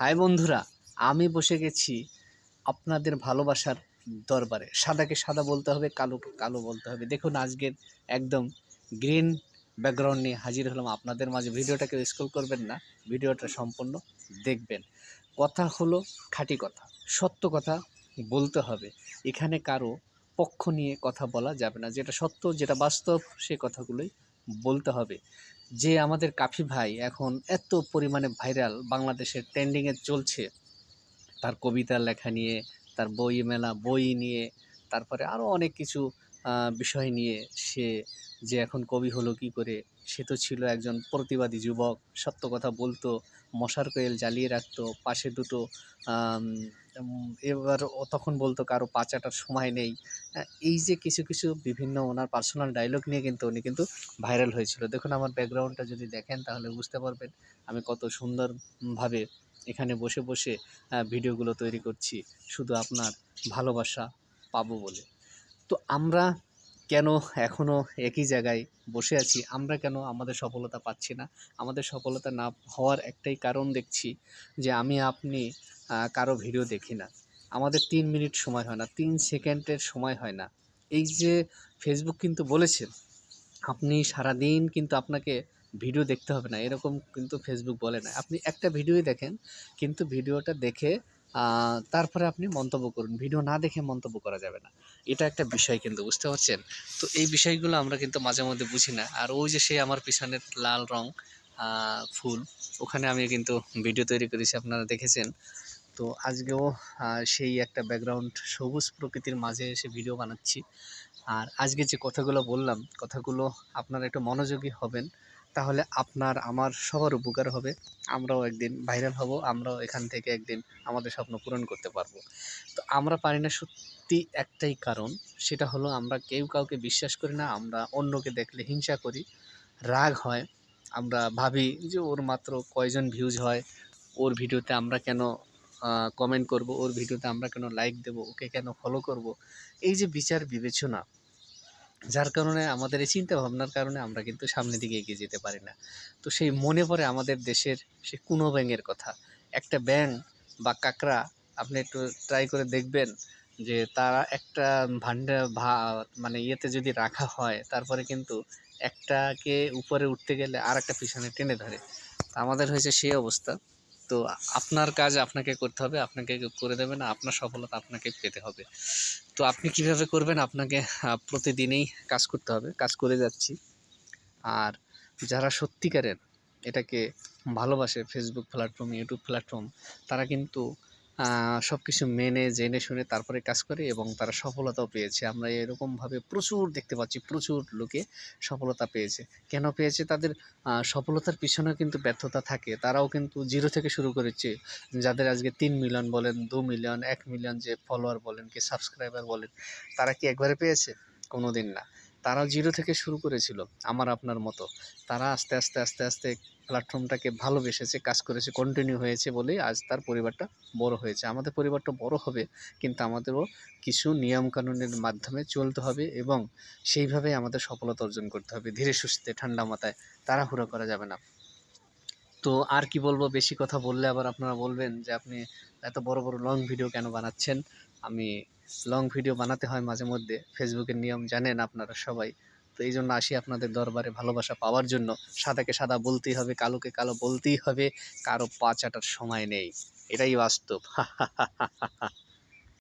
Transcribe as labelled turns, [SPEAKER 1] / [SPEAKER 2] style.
[SPEAKER 1] High বন্ধুরা, আমি বসে গেছি আপনাদের ভালোবাসার দরবারে। সাদাকে সাদা বলতে হবে, কালোকে কালো বলতে হবে। দেখুন, আজকের একদম গ্রিন ব্যাকগ্রাউন্ড নিয়ে হাজির হলাম আপনাদের মাঝে। ভিডিওটাকে স্ক্রল করবেন না, ভিডিওটা সম্পূর্ণ দেখবেন। কথা হলো খাঁটি কথা, সত্য কথা বলতে হবে। এখানে কারও পক্ষ নিয়ে কথা বলা যাবে না। যেটা সত্য, যেটা বাস্তব, সে কথাগুলোই বলতে হবে যে আমাদের কাফি ভাই এখন এত পরিমাণে ভাইরাল বাংলাদেশের ট্রেন্ডিংয়ে চলছে। তার কবিতা লেখা নিয়ে, তার বই মেলা, বই নিয়ে, তারপরে আরও অনেক কিছু বিষয় নিয়ে সে যে এখন কবি হলো কি করে, সে তো ছিল একজন প্রতিবাদী যুবক, সত্য কথা বলতো, মশার কোয়েল জ্বালিয়ে রাখতো, পাশে দুটো এবার ও তখন বলতো কারও পাচাটার সময় নেই। আহ, এই যে কিছু কিছু বিভিন্ন ওনার পার্সোনাল ডায়লগ নিয়ে কিন্তু উনি কিন্তু ভাইরাল হয়েছিল। দেখুন আমার ব্যাকগ্রাউন্ডটা যদি দেখেন তাহলে বুঝতে পারবেন আমি কত সুন্দরভাবে এখানে বসে বসে ভিডিওগুলো তৈরি করছি। শুধু আপনার ভালোবাসা পাবো বলে। তো আমরা কেন এখনও একই জায়গায় বসে আছি? আমরা কেন আমাদের সফলতা পাচ্ছি না? আমাদের সফলতা না হওয়ার একটাই কারণ দেখছি যে আমি আপনি কারও ভিডিও দেখি না। আমাদের তিন মিনিট সময় হয় না, তিন সেকেন্ডের সময় হয় না। এই যে ফেসবুক কিন্তু বলেছে, আপনি সারাদিন কিন্তু আপনাকে ভিডিও দেখতে হবে না, এরকম কিন্তু ফেসবুক বলে না। আপনি একটা ভিডিওই দেখেন, কিন্তু ভিডিওটা দেখে তারপরে আপনি মন্তব্য করুন। ভিডিও না দেখে মন্তব্য করা যাবে না। এটা একটা বিষয় কিন্তু, বুঝতে পারছেন? তো এই বিষয়গুলো আমরা কিন্তু মাঝে মধ্যে বুঝি না। আর ওই যে সেই আমার পিছনের লাল রং ফুল, ওখানে আমি কিন্তু ভিডিও তৈরি করেছি, আপনারা দেখেছেন। তো আজকেও সেই একটা ব্যাকগ্রাউন্ড সবুজ প্রকৃতির মাঝে এসে ভিডিও বানাচ্ছি। আর আজকে যে কথাগুলো বললাম, কথাগুলো আপনারা একটু মনোযোগী হবেন, তাহলে আপনার, আমার সবার উপকার হবে। আমরাও একদিন ভাইরাল হব, আমরাও এখান থেকে একদিন আমাদের স্বপ্ন পূরণ করতে পারব। তো আমরা পারি না সত্যি একটাই কারণ, সেটা হলো আমরা কেউ কাউকে বিশ্বাস করি না, আমরা অন্যকে দেখলে হিংসা করি, রাগ হয়, আমরা ভাবি যে ওর মাত্র কয়জন ভিউজ হয়, ওর ভিডিওতে আমরা কেন কমেন্ট করব, ওর ভিডিওতে আমরা কেন লাইক দেব, ওকে কেন ফলো করব, এই যে বিচার বিবেচনা, যার কারণে আমাদের এই চিন্তা ভাবনার কারণে আমরা কিন্তু সামনের দিকে এগিয়ে যেতে পারি না। তো সেই মনে পড়ে আমাদের দেশের সে কুনো ব্যাঙের কথা, একটা ব্যাঙ বা কাঁকড়া, আপনি একটু ট্রাই করে দেখবেন যে তারা একটা ভান্ডা ভা মানে ইয়েতে যদি রাখা হয়, তারপরে কিন্তু একটাকে উপরে উঠতে গেলে আর একটা পিছনে টেনে ধরে। আমাদের হয়েছে সেই অবস্থা। তো আপনার কাজ আপনাকে করতে হবে, আপনাকে করে দেবে না, আপনার সফলতা আপনাকে পেতে হবে। তো আপনি কীভাবে করবেন? আপনাকে প্রতিদিনেই কাজ করতে হবে, কাজ করে যাচ্ছি। আর যারা সত্যিকারের এটাকে ভালোবাসে ফেসবুক প্ল্যাটফর্ম ইউটিউব প্ল্যাটফর্ম তারা কিন্তু সব কিছু মেনে, জেনে শুনে তারপরে কাজ করে এবং তারা সফলতাও পেয়েছে। আমরা এরকমভাবে প্রচুর দেখতে পাচ্ছি, প্রচুর লোকে সফলতা পেয়েছে। কেন পেয়েছে? তাদের সফলতার পিছনেও কিন্তু ব্যর্থতা থাকে। তারাও কিন্তু জিরো থেকে শুরু করেছে। যাদের আজকে তিন মিলিয়ন বলেন, দু মিলিয়ন, এক মিলিয়ন যে ফলোয়ার বলেন, কি সাবস্ক্রাইবার বলেন, তারা কি একবারে পেয়েছে? কোনো দিন না। তারাও জিরো থেকে শুরু করেছিল, আমার আপনার মতো। তারা আস্তে আস্তে আস্তে আস্তে প্ল্যাটফর্মটাকে ভালোবেসেছে, কাজ করেছে কন্টিনিউ হয়েছে বলেই আজ তার পরিবারটা বড় হয়েছে। আমাদের পরিবারটা বড় হবে, কিন্তু আমাদেরও কিছু নিয়মকানুনের মাধ্যমে চলতে হবে এবং সেইভাবে আমাদের সফলতা অর্জন করতে হবে। ধীরে সুস্থে, ঠান্ডা মাথায় তাড়াহুড়ো করা যাবে না। তো আর কি বলব, বেশি কথা বললে আবার আপনারা বলবেন যে, আপনি এত বড় বড় লং ভিডিও কেন বানাচ্ছেন? আমি লং ভিডিও বানাতে হয় মাঝে মধ্যে। ফেসবুকের নিয়ম জানেন আপনারা সবাই। তো এই জন্য আসি আপনাদের দরবারে ভালোবাসা পাওয়ার জন্য। সাদাকে সাদা বলতেই হবে, কালোকে কালো বলতেই হবে। কারও পা চাটার সময় নেই। এটাই বাস্তব।